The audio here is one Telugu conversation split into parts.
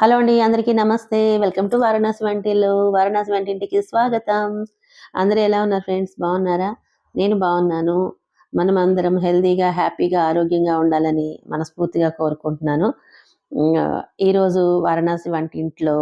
హలో అండి అందరికీ నమస్తే. వెల్కమ్ టు వారణాసి వంటిల్లు వారణాసి వంటింటికి స్వాగతం. అందరూ ఎలా ఉన్నారు ఫ్రెండ్స్ బాగున్నారా? నేను బాగున్నాను. మనం అందరం హెల్తీగా హ్యాపీగా ఆరోగ్యంగా ఉండాలని మనస్ఫూర్తిగా కోరుకుంటున్నాను. ఈరోజు వారణాసి వంటింట్లో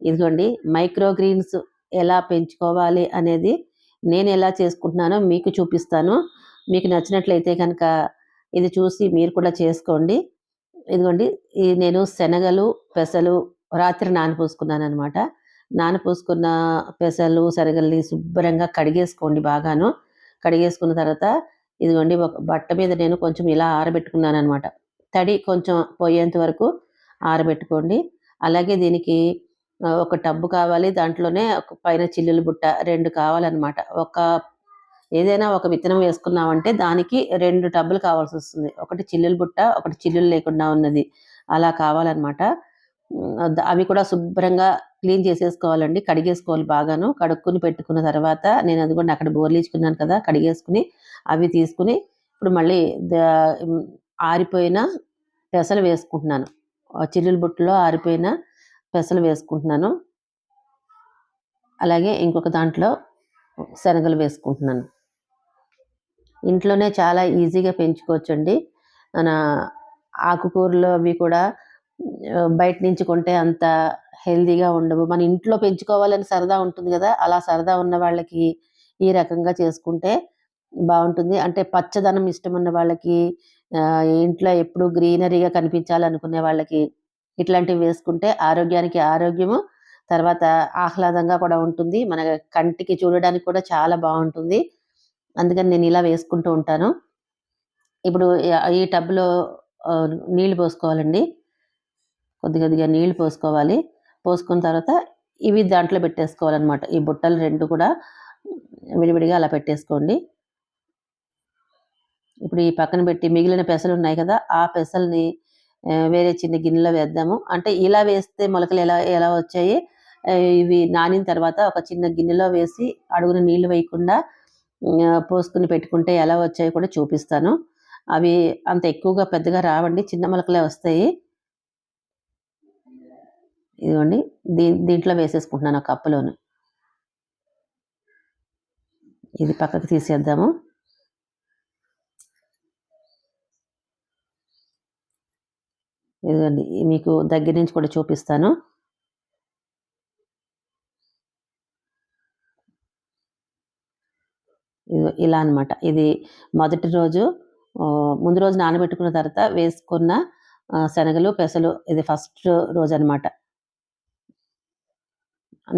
ఇదిగోండి మైక్రో గ్రీన్స్ ఎలా పెంచుకోవాలి అనేది నేను ఎలా చేసుకుంటున్నానో మీకు చూపిస్తాను. మీకు నచ్చినట్లయితే కనుక ఇది చూసి మీరు కూడా చేసుకోండి. ఇదిగోండి ఈ నేను శనగలు పెసలు రాత్రి నానపోసుకున్నాను అనమాట నానపోసుకున్న పెసలు శనగల్ని శుభ్రంగా కడిగేసుకోండి బాగాను. కడిగేసుకున్న తర్వాత ఇదిగోండి ఒక బట్ట మీద నేను కొంచెం ఇలా ఆరబెట్టుకున్నాను అనమాట తడి కొంచెం పోయేంత వరకు ఆరబెట్టుకోండి. అలాగే దీనికి ఒక టబ్బు కావాలి దాంట్లోనే ఒక పైన చిల్లులు బుట్ట రెండు కావాలన్నమాట. ఒక ఏదైనా ఒక విత్తనం వేసుకున్నామంటే దానికి రెండు టబ్బులు కావాల్సి వస్తుంది. ఒకటి చిల్లులు బుట్ట ఒకటి చిల్లులు లేకుండా ఉన్నది. అలా కావాలన్నమాట. అవి కూడా శుభ్రంగా క్లీన్ చేసేసుకోవాలండి. కడిగేసుకోవాలి బాగాను. కడుక్కుని పెట్టుకున్న తర్వాత నేను అది కూడా అక్కడ బోర్లీచుకున్నాను కదా కడిగేసుకుని అవి తీసుకుని ఇప్పుడు మళ్ళీ ఆరిపోయిన పెసలు వేసుకుంటున్నాను. చిల్లుల బుట్టలో ఆరిపోయిన పెసలు వేసుకుంటున్నాను. అలాగే ఇంకొక దాంట్లో శనగలు వేసుకుంటున్నాను. ఇంట్లోనే చాలా ఈజీగా పెంచుకోవచ్చండి. మన ఆకుకూరలు అవి కూడా బయట నుంచి కొంటే అంత హెల్తీగా ఉండవు. మన ఇంట్లో పెంచుకోవాలని సరదా ఉంటుంది కదా అలా సరదా ఉన్న వాళ్ళకి ఈ రకంగా చేసుకుంటే బాగుంటుంది. అంటే పచ్చదనం ఇష్టం ఉన్న వాళ్ళకి ఇంట్లో ఎప్పుడు గ్రీనరీగా కనిపించాలనుకునే వాళ్ళకి ఇట్లాంటివి వేసుకుంటే ఆరోగ్యానికి ఆరోగ్యము తర్వాత ఆహ్లాదంగా కూడా ఉంటుంది. మన కంటికి చూడడానికి కూడా చాలా బాగుంటుంది. అందుకని నేను ఇలా వేసుకుంటూ ఉంటాను. ఇప్పుడు ఈ- టబ్లో నీళ్ళు నీళ్ళు పోసుకోవాలండి. కొద్ది కొద్దిగా నీళ్ళు పోసుకోవాలి. పోసుకున్న తర్వాత ఇవి దాంట్లో పెట్టేసుకోవాలన్నమాట. ఈ బుట్టలు రెండు కూడా విడివిడిగా అలా పెట్టేసుకోండి. ఇప్పుడు ఈ పక్కన పెట్టి మిగిలిన పెసలు ఉన్నాయి కదా ఆ పెసల్ని వేరే చిన్న గిన్నెలో వేద్దాము. అంటే ఇలా వేస్తే మొలకలు ఎలా ఎలా వచ్చాయి? ఇవి నానిన తర్వాత ఒక చిన్న గిన్నెలో వేసి అడుగున నీళ్ళు వేయకుండా పోసుకుని పెట్టుకుంటే ఎలా వచ్చాయో కూడా చూపిస్తాను. అవి అంత ఎక్కువగా పెద్దగా రావండి చిన్న మొలకలే వస్తాయి. ఇదిగోండి దీ దీంట్లో వేసేసుకుంటున్నాను ఒక కప్పులోను. ఇది పక్కకు తీసేద్దాము. ఇదిగోండి మీకు దగ్గర నుంచి కూడా చూపిస్తాను ఇదిగో ఇలా అన్నమాట. ఇది మొదటి రోజు ముందు రోజు నానబెట్టుకున్న తర్వాత వేసుకున్న శనగలు పెసలు ఇది ఫస్ట్ రోజు అనమాట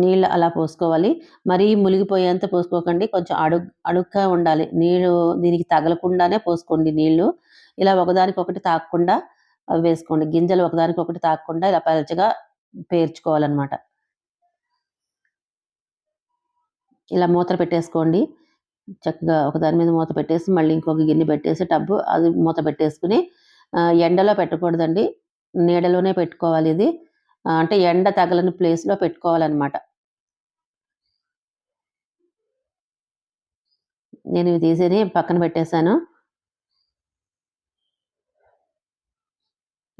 నీళ్ళు అలా పోసుకోవాలి. మరీ మునిగిపోయేంత పోసుకోకండి. కొంచెం అడుగు అడుగ్గా ఉండాలి. నీళ్ళు దీనికి తగలకుండానే పోసుకోండి నీళ్ళు. ఇలా ఒకదానికి ఒకటి తాకకుండా వేసుకోండి. గింజలు ఒకదానికి ఒకటి తాకకుండా ఇలా పలచగా పేర్చుకోవాలన్నమాట. ఇలా మూత పెట్టేసుకోండి. చక్కగా ఒకదాని మీద మూత పెట్టేసి మళ్ళీ ఇంకొక గిన్నె పెట్టేసి టబ్బు అది మూత పెట్టేసుకుని ఎండలో పెట్టకూడదండి. నీడలోనే పెట్టుకోవాలి ఇది. అంటే ఎండ తగలని ప్లేస్లో పెట్టుకోవాలన్నమాట. నేను ఇవి తీసేది పక్కన పెట్టేశాను.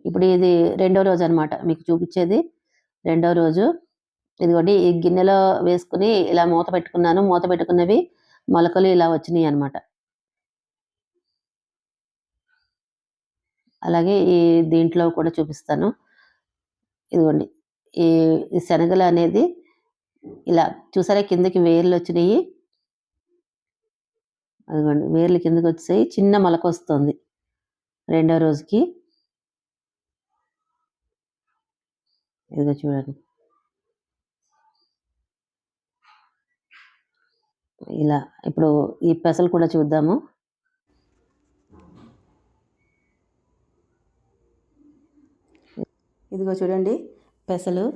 ఇప్పుడు ఇది రెండో రోజు అనమాట మీకు చూపించేది. రెండో రోజు. ఇదిగోండి ఈ గిన్నెలో వేసుకుని ఇలా మూత పెట్టుకున్నాను. మూత పెట్టుకున్నవి మొలకలు ఇలా వచ్చినాయి అన్నమాట. అలాగే ఈ దీంట్లో కూడా చూపిస్తాను. ఇదిగోండి. ఈ ఈ శనగలు అనేది ఇలా చూసారా కిందకి వేర్లు వచ్చినాయి? అదిగోండి. వేర్లు కిందకి వచ్చాయి చిన్న మొలక వస్తుంది రెండో రోజుకి. ఇదిగో చూడండి. ఇలా ఇప్పుడు ఈ పెసలు కూడా చూద్దాము. ఇదిగో చూడండి పెసలు.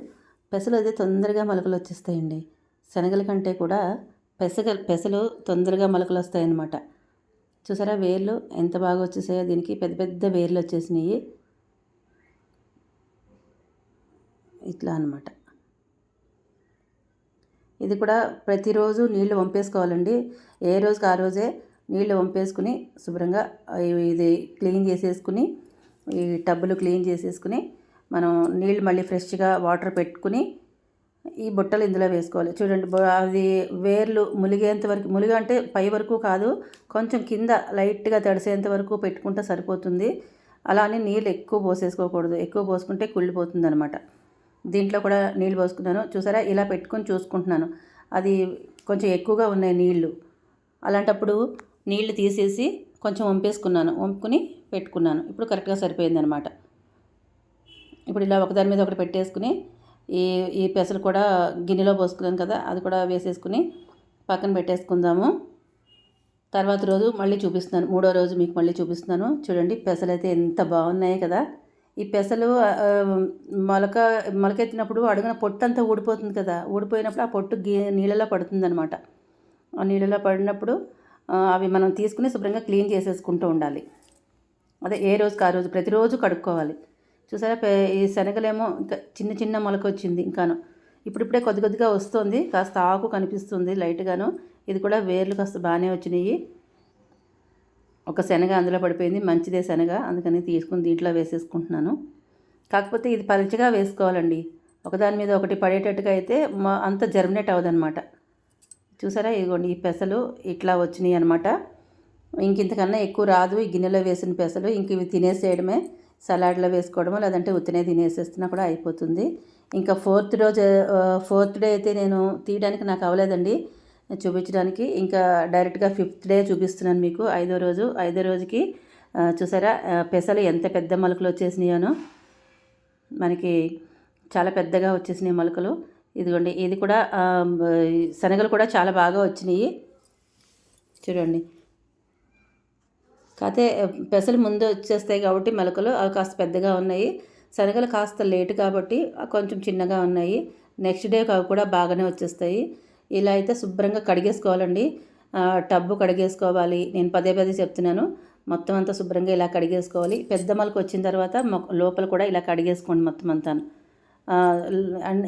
పెసలు అయితే తొందరగా మొలకలు వచ్చేస్తాయండి. శనగల కంటే కూడా పెసగ పెసలు తొందరగా మొలకలు వస్తాయన్నమాట. చూసారా వేర్లు ఎంత బాగా వచ్చేసాయో దీనికి పెద్ద పెద్ద వేర్లు వచ్చేసినాయి. ఇట్లా అన్నమాట. ఇది కూడా ప్రతిరోజు నీళ్ళు వంపేసుకోవాలండి. ఏ రోజుకి ఆ రోజే నీళ్ళు వంపేసుకుని శుభ్రంగా ఇది క్లీన్ చేసేసుకుని ఈ టబ్బులు క్లీన్ చేసేసుకుని మనం నీళ్ళు మళ్ళీ ఫ్రెష్గా వాటర్ పెట్టుకుని ఈ బుట్టలు ఇందులో వేసుకోవాలి. చూడండి అది వేర్లు ములిగేంత వరకు ములిగ అంటే పై వరకు కాదు కొంచెం కింద లైట్గా తడిసేంత వరకు పెట్టుకుంటే సరిపోతుంది. అలానే నీళ్ళు ఎక్కువ పోసేసుకోకూడదు. ఎక్కువ పోసుకుంటే కుళ్ళిపోతుంది అనమాట దీంట్లో కూడా నీళ్ళు పోసుకున్నాను. చూసారా? ఇలా పెట్టుకొని చూసుకుంటున్నాను. అది కొంచెం ఎక్కువగా ఉన్నాయి నీళ్ళు. అలాంటప్పుడు నీళ్ళు తీసేసి కొంచెం వంపేసుకున్నాను. వంపుకుని పెట్టుకున్నాను. ఇప్పుడు కరెక్ట్గా సరిపోయింది అనమాట ఇప్పుడు ఇలా ఒకదాని మీద ఒకటి పెట్టేసుకుని ఈ ఈ పెసలు కూడా గిన్నెలో పోసుకున్నాను కదా అది కూడా వేసేసుకుని పక్కన పెట్టేసుకుందాము. తర్వాత రోజు మళ్ళీ చూపిస్తున్నాను. మూడో రోజు మీకు మళ్ళీ చూపిస్తున్నాను. చూడండి పెసలు అయితే ఎంత బాగున్నాయి కదా. ఈ పెసలు మొలక మొలకెత్తినప్పుడు అడుగున పొట్టు అంతా ఊడిపోతుంది కదా. ఊడిపోయినప్పుడు ఆ పొట్టు గీ నీళ్ళలో పడుతుందనమాట ఆ నీళ్ళలో పడినప్పుడు అవి మనం తీసుకుని శుభ్రంగా క్లీన్ చేసేసుకుంటూ ఉండాలి. అదే ఏ రోజుకి ఆ రోజు ప్రతిరోజు కడుక్కోవాలి. చూసారా ఈ శనగలేమో ఇంకా చిన్న చిన్న మొలక వచ్చింది ఇంకాను. ఇప్పుడిప్పుడే కొద్ది కొద్దిగా వస్తుంది కాస్త ఆకు కనిపిస్తుంది లైట్గాను. ఇది కూడా వేర్లు కాస్త బాగానే వచ్చినాయి. ఒక శనగ అందులో పడిపోయింది మంచిదే శనగ అందుకని తీసుకుని దీంట్లో వేసేసుకుంటున్నాను. కాకపోతే ఇది పలుచగా వేసుకోవాలండి. ఒకదాని మీద ఒకటి పడేటట్టుగా అయితే మా- అంత జర్మినేట్ అవ్వదన్నమాట. చూసారా ఇదిగోండి ఈ పెసలు ఇట్లా వచ్చినాయి అనమాట ఇంక ఇంతకన్నా ఎక్కువ రాదు ఈ గిన్నెలో వేసిన పెసలు. ఇంక ఇవి తినేసేయడమే సలాడ్లో వేసుకోవడమో లేదంటే ఉత్తినే తినేసేస్తున్నా కూడా అయిపోతుంది. ఇంకా ఫోర్త్ రోజు ఫోర్త్ డే అయితే నేను తీయడానికి నాకు అవ్వలేదండి. చూపించడానికి. ఇంకా డైరెక్ట్గా ఫిఫ్త్ డే చూపిస్తున్నాను మీకు. ఐదో రోజు ఐదో రోజుకి చూసారా? పెసలు ఎంత పెద్ద మొలకలు వచ్చేసినాయనో. మనకి చాలా పెద్దగా వచ్చేసినాయి మొలకలు. ఇదిగోండి ఇది కూడా శనగలు కూడా చాలా బాగా వచ్చినాయి. చూడండి. కాకపోతే పెసలు ముందు వచ్చేస్తాయి కాబట్టి మొలకలు అవి కాస్త పెద్దగా ఉన్నాయి. శనగలు కాస్త లేటు కాబట్టి కొంచెం చిన్నగా ఉన్నాయి. నెక్స్ట్ డే అవి కూడా బాగానే వచ్చేస్తాయి. ఇలా అయితే శుభ్రంగా కడిగేసుకోవాలండి. టబ్బు కడిగేసుకోవాలి. నేను పదే పదే చెప్తున్నాను. మొత్తం అంతా శుభ్రంగా ఇలా కడిగేసుకోవాలి. పెద్ద మొలక వచ్చిన తర్వాత లోపల కూడా ఇలా కడిగేసుకోండి మొత్తం అంతా.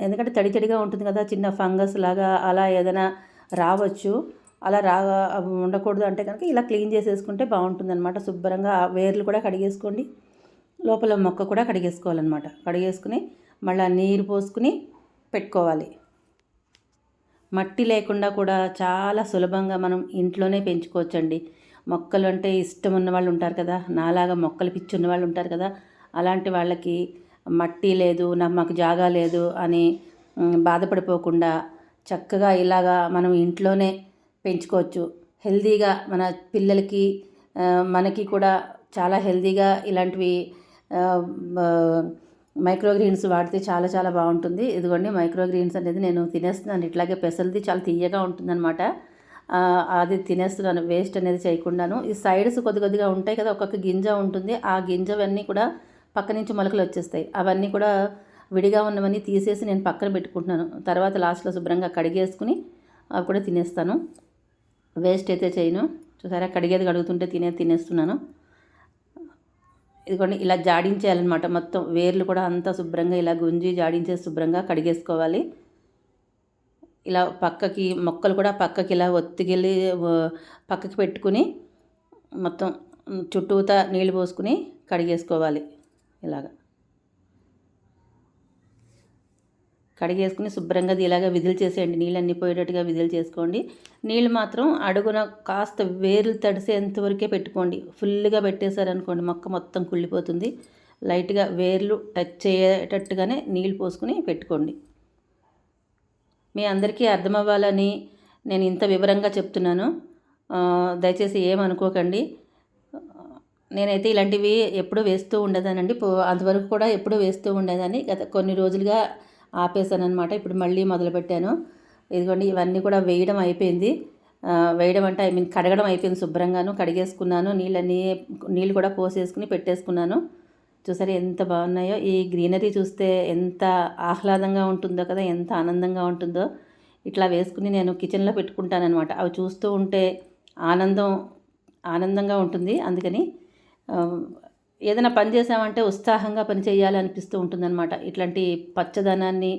ఎందుకంటే తడి తడిగా ఉంటుంది కదా చిన్న ఫంగస్ లాగా అలా ఏదైనా రావచ్చు. అలా రా ఉండకూడదు అంటే కనుక ఇలా క్లీన్ చేసేసుకుంటే బాగుంటుంది అనమాట శుభ్రంగా వేర్లు కూడా కడిగేసుకోండి. లోపల మొక్క కూడా కడిగేసుకోవాలన్నమాట. కడిగేసుకుని మళ్ళీ నీరు పోసుకుని పెట్టుకోవాలి. మట్టి లేకుండా కూడా చాలా సులభంగా మనం ఇంట్లోనే పెంచుకోవచ్చండి. మొక్కలు అంటే ఇష్టం ఉన్న వాళ్ళు ఉంటారు కదా నాలాగా మొక్కలు పిచ్చి ఉన్న వాళ్ళు ఉంటారు కదా అలాంటి వాళ్ళకి మట్టి లేదు నాకు మాకు జాగా లేదు అని బాధపడిపోకుండా చక్కగా ఇలాగా మనం ఇంట్లోనే పెంచుకోవచ్చు. హెల్తీగా మన పిల్లలకి మనకి కూడా చాలా హెల్తీగా ఇలాంటివి మైక్రోగ్రీన్స్ మైక్రో గ్రీన్స్ వాడితే చాలా చాలా బాగుంటుంది. ఇదిగోండి మైక్రో గ్రీన్స్ అనేది నేను తినేస్తున్నాను. ఇట్లాగే పెసలది చాలా తీయగా ఉంటుందన్నమాట. అది తినేస్తున్నాను. వేస్ట్ అనేది చేయకుండాను. ఈ సైడ్స్ కొద్ది కొద్దిగా ఉంటాయి కదా ఒక్కొక్క గింజ ఉంటుంది. ఆ గింజవన్నీ కూడా పక్క నుంచి మొలకలు వచ్చేస్తాయి. అవన్నీ కూడా విడిగా ఉన్నవన్నీ తీసేసి నేను పక్కన పెట్టుకుంటున్నాను. తర్వాత లాస్ట్లో శుభ్రంగా కడిగేసుకుని అవి కూడా తినేస్తాను. వేస్ట్ అయితే చేయను. చూసారా? కడిగేది కడుగుతుంటే తినే తినేస్తున్నాను. ఇదిగోండి ఇలా జాడించేయాలన్నమాట. మొత్తం వేర్లు కూడా అంతా శుభ్రంగా ఇలా గుంజి జాడించేసి శుభ్రంగా కడిగేసుకోవాలి. ఇలా పక్కకి మొక్కలు కూడా పక్కకి ఇలా ఒత్తికెళ్ళి పక్కకి పెట్టుకుని మొత్తం చుట్టూతా నీళ్ళు పోసుకుని కడిగేసుకోవాలి ఇలాగా. కడిగేసుకుని శుభ్రంగా ఇలాగా విధులు చేసేయండి నీళ్ళన్నీ పోయేటట్టుగా విధులు చేసుకోండి నీళ్ళు మాత్రం అడుగున కాస్త వేర్లు తడిసేంత వరకే పెట్టుకోండి. ఫుల్గా పెట్టేశారనుకోండి మొక్క మొత్తం కుళ్ళిపోతుంది. లైట్గా వేర్లు టచ్ అయ్యేటట్టుగానే నీళ్ళు పోసుకుని పెట్టుకోండి. మీ అందరికీ అర్థమవ్వాలని నేను ఇంత వివరంగా చెప్తున్నాను. దయచేసి ఏమనుకోకండి. నేనైతే ఇలాంటివి ఎప్పుడూ వేస్తూ ఉండేదానండి. పో- అంతవరకు కూడా ఎప్పుడూ వేస్తూ ఉండేదాన్ని. గత కొన్ని రోజులుగా ఆపేసాను అనమాట ఇప్పుడు మళ్ళీ మొదలుపెట్టాను. ఇదిగోండి ఇవన్నీ కూడా వేయడం అయిపోయింది. వేయడం అంటే ఐ మీన్ కడగడం అయిపోయింది శుభ్రంగాను. కడిగేసుకున్నాను. నీళ్ళన్నీ నీళ్ళు కూడా పోసేసుకుని పెట్టేసుకున్నాను. చూసారా ఎంత బాగున్నాయో. ఈ గ్రీనరీ చూస్తే ఎంత ఆహ్లాదంగా ఉంటుందో కదా ఎంత ఆనందంగా ఉంటుందో. ఇట్లా వేసుకుని నేను కిచెన్లో పెట్టుకుంటానన్నమాట. అవి చూస్తూ ఉంటే ఆనందం ఆనందంగా ఉంటుంది. అందుకని ఏదైనా పని చేసామంటే ఉత్సాహంగా పని చేయాలి అనిపిస్తూ ఉంటుందన్నమాట. ఇట్లాంటి పచ్చదనాన్ని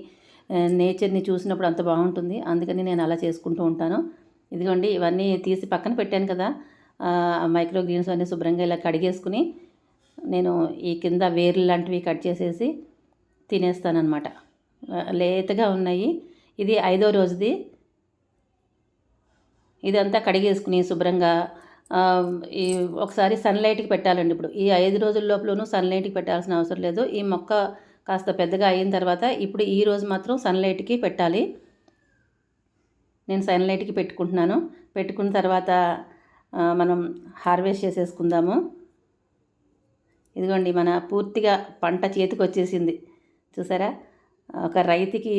నేచర్ని చూసినప్పుడు అంత బాగుంటుంది. అందుకని నేను అలా చేసుకుంటూ ఉంటాను. ఇదిగోండి ఇవన్నీ తీసి పక్కన పెట్టాను కదా మైక్రో గ్రీన్స్ అన్నీ శుభ్రంగా ఇలా కడిగేసుకుని నేను ఈ కింద వేర్లు లాంటివి కట్ చేసేసి తినేస్తానమాట లేతగా ఉన్నాయి. ఇది ఐదో రోజుది. ఇదంతా కడిగేసుకుని శుభ్రంగా ఈ ఒకసారి సన్లైట్కి పెట్టాలండి ఇప్పుడు. ఈ ఐదు రోజుల లోపలనూ సన్లైట్కి పెట్టాల్సిన అవసరం లేదు. ఈ మొక్క కాస్త పెద్దగా అయిన తర్వాత ఇప్పుడు ఈ రోజు మాత్రం సన్లైట్కి పెట్టాలి. నేను సన్లైట్కి పెట్టుకుంటున్నాను. పెట్టుకున్న తర్వాత మనం హార్వెస్ట్ చేసేసుకుందాము. ఇదిగోండి మన పూర్తిగా పంట చేతికి వచ్చేసింది చూసారా? ఒక రైతుకి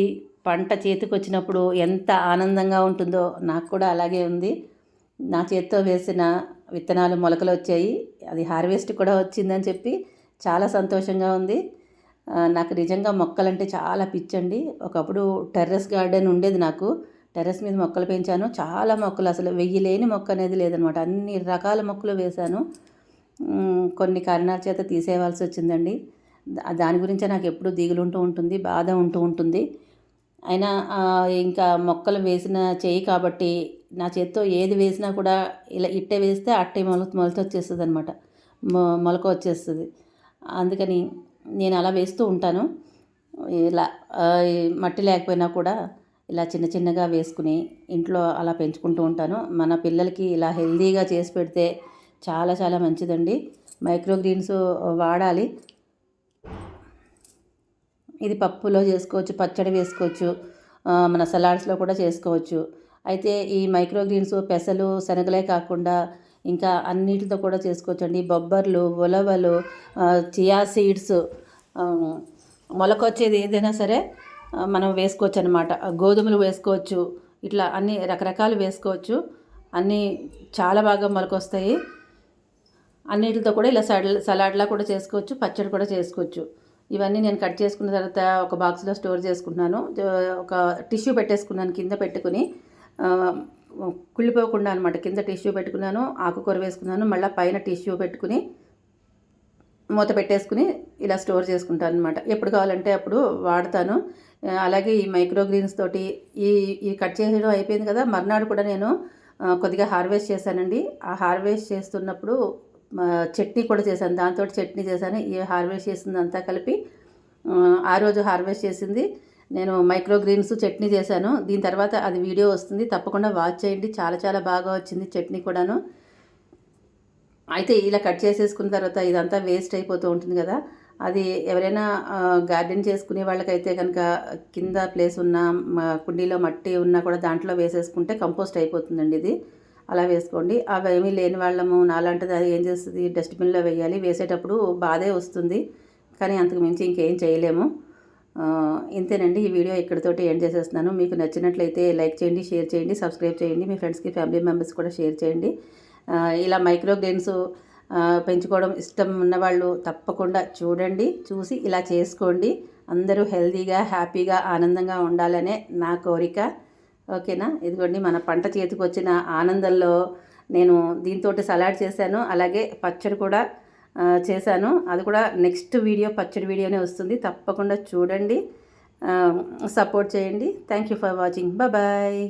పంట చేతికి వచ్చినప్పుడు ఎంత ఆనందంగా ఉంటుందో నాకు కూడా అలాగే ఉంది. నా చేత్తో వేసిన విత్తనాలు మొలకలు వచ్చాయి. అది హార్వెస్ట్ కూడా వచ్చిందని చెప్పి చాలా సంతోషంగా ఉంది. నాకు నిజంగా మొక్కలంటే చాలా పిచ్చండి. ఒకప్పుడు టెర్రస్ గార్డెన్ ఉండేది నాకు. టెర్రస్ మీద మొక్కలు పెంచాను. చాలా మొక్కలు అసలు వెయ్యి లేని మొక్క అనేది లేదనమాట. అన్ని రకాల మొక్కలు వేశాను. కొన్ని కారణాల చేత తీసేయవలసి వచ్చిందండి. దాని గురించే నాకు ఎప్పుడు దిగులు ఉంటూ ఉంటుంది బాధ ఉంటూ ఉంటుంది. అయినా ఇంకా మొక్కలు వేసిన చేయి కాబట్టి నా చేత్తో ఏది వేసినా కూడా ఇలా ఇట్టే వేస్తే అట్టే మొల మొలత వచ్చేస్తుంది అనమాట మొలక వచ్చేస్తుంది. అందుకని నేను అలా వేస్తూ ఉంటాను. ఇలా మట్టి లేకపోయినా కూడా ఇలా చిన్న చిన్నగా వేసుకుని ఇంట్లో అలా పెంచుకుంటూ ఉంటాను. మన పిల్లలకి ఇలా హెల్దీగా చేసి పెడితే చాలా చాలా మంచిదండి. మైక్రో గ్రీన్స్ వాడాలి. ఇది పప్పులో చేసుకోవచ్చు పచ్చడి వేసుకోవచ్చు మన సలాడ్స్లో కూడా చేసుకోవచ్చు. అయితే ఈ మైక్రోగ్రీన్స్ పెసలు శనగలే కాకుండా ఇంకా అన్నిటితో కూడా చేసుకోవచ్చు అండి బొబ్బర్లు ఉలవలు చియా సీడ్స్ మొలకొచ్చేది ఏదైనా సరే మనం వేసుకోవచ్చు అనమాట గోధుమలు వేసుకోవచ్చు ఇట్లా అన్ని రకరకాలు వేసుకోవచ్చు. అన్నీ చాలా బాగా మొలకొస్తాయి. అన్నిటితో కూడా ఇలా సడ్ సలాడ్లా కూడా చేసుకోవచ్చు పచ్చడి కూడా చేసుకోవచ్చు. ఇవన్నీ నేను కట్ చేసుకున్న తర్వాత ఒక బాక్స్లో స్టోర్ చేసుకున్నాను ఒక టిష్యూ పెట్టేసుకున్నాను కింద పెట్టుకుని. కుళ్ళిపోకుండా అనమాట కింద టిష్యూ పెట్టుకున్నాను ఆకుకూర వేసుకున్నాను మళ్ళీ పైన టిష్యూ పెట్టుకుని మూత పెట్టేసుకుని ఇలా స్టోర్ చేసుకుంటాను అనమాట ఎప్పుడు కావాలంటే అప్పుడు వాడతాను. అలాగే ఈ మైక్రోగ్రీన్స్ తోటి ఈ ఈ కట్ చేయడం అయిపోయింది కదా మర్నాడు కూడా నేను కొద్దిగా హార్వెస్ట్ చేశానండి. ఆ హార్వెస్ట్ చేస్తున్నప్పుడు చట్నీ కూడా చేశాను. దాంతో చట్నీ చేశాను. ఈ హార్వెస్ట్ చేసిందంతా కలిపి ఆ, రోజు హార్వెస్ట్ చేసింది. నేను మైక్రో గ్రీన్స్ చట్నీ చేశాను. దీని తర్వాత అది వీడియో వస్తుంది. తప్పకుండా వాచ్ చేయండి. చాలా చాలా బాగా వచ్చింది చట్నీ కూడాను. అయితే ఇలా కట్ చేసేసుకున్న తర్వాత ఇదంతా వేస్ట్ అయిపోతూ ఉంటుంది కదా. అది ఎవరైనా గార్డెన్ చేసుకునే వాళ్ళకైతే కనుక కింద ప్లేస్ ఉన్న కుండీలో మట్టి ఉన్నా కూడా దాంట్లో వేసేసుకుంటే కంపోస్ట్ అయిపోతుందండి ఇది. అలా వేసుకోండి. అవి ఏమీ లేని వాళ్ళము నాలాంటిది అది ఏం చేస్తుంది? డస్ట్బిన్లో వేయాలి. వేసేటప్పుడు బాధే వస్తుంది. కానీ అంతకు మించి ఇంకేం చేయలేము. ఇంతేనండి. ఈ వీడియో ఇక్కడితోటి ఎండ్ చేసేస్తున్నాను. మీకు నచ్చినట్లయితే లైక్ చేయండి షేర్ చేయండి సబ్స్క్రైబ్ చేయండి మీ ఫ్రెండ్స్కి ఫ్యామిలీ మెంబర్స్ కూడా షేర్ చేయండి. ఇలా మైక్రో గ్రెయిన్స్ పెంచుకోవడం ఇష్టం ఉన్నవాళ్ళు తప్పకుండా చూడండి చూసి ఇలా చేసుకోండి. అందరూ హెల్తీగా హ్యాపీగా ఆనందంగా ఉండాలనే నా కోరిక. ఓకేనా? ఇదిగోండి మన పంట చేతికి వచ్చిన ఆనందంలో నేను దీంతో సలాడ్ చేశాను. అలాగే పచ్చడి కూడా చేశాను. అది కూడా నెక్స్ట్ వీడియో పచ్చడి వీడియోనే వస్తుంది. తప్పకుండా చూడండి. సపోర్ట్ చేయండి. Thank you for watching. Bye.